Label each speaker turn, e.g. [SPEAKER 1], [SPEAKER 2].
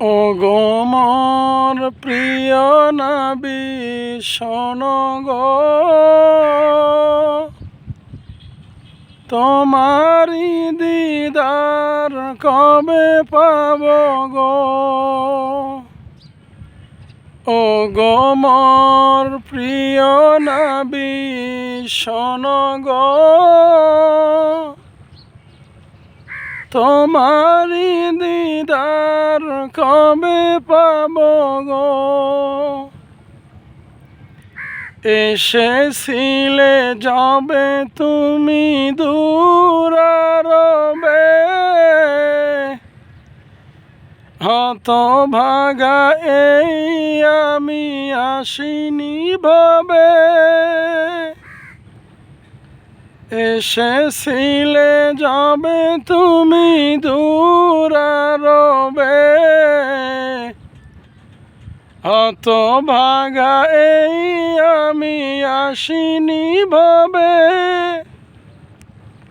[SPEAKER 1] ও গোমর প্রিয় নাবি, শোন গো। তোমারি দিদার কবে পাব গো? ও গোমর প্রিয় নাবি, শোন গো। তোমারি দিদার কবে পাব গো? এসেছিলে যাবে তুমি দূরারবে। হত ভাগা এই আমি আসিনি ভাবে। এসেছিলে যাবে তুমি দূরারবে। অত ভাগা এই আমি আসিনি ভাবে।